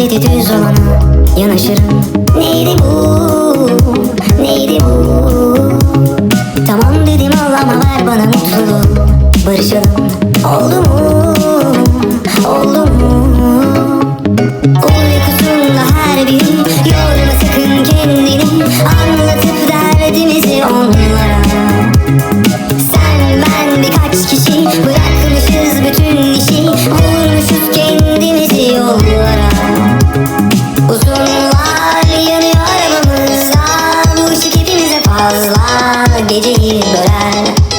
dedi düz olana yanaşırım Neydi bu, neydi bu? Tamam dedim al ama ver bana mutluluğu. Barışalım, oldu mu? geceyi bölen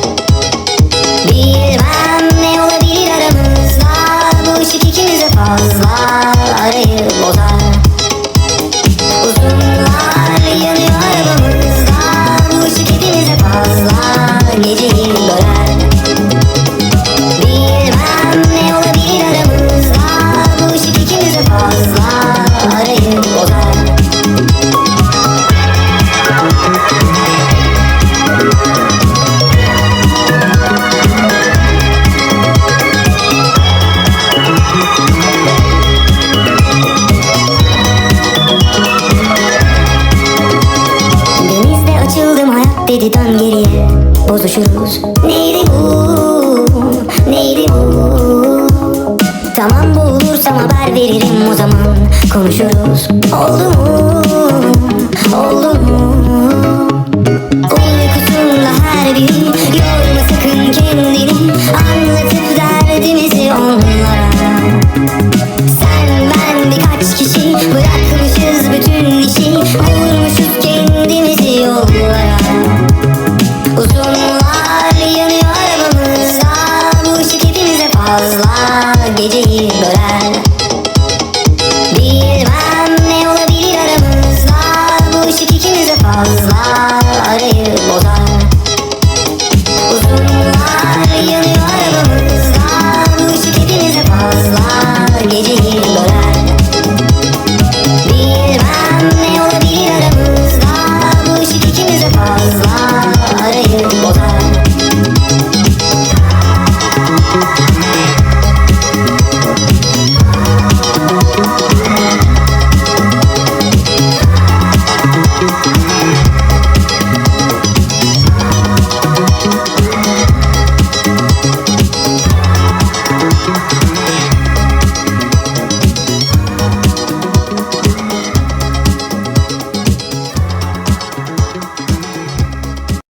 Dedi dön geriye bozuşuruz. Neydi bu? Neydi bu? Tamam bulursam haber veririm o zaman. Konuşuruz. Oldu mu? yalnızlığa geceyi bölen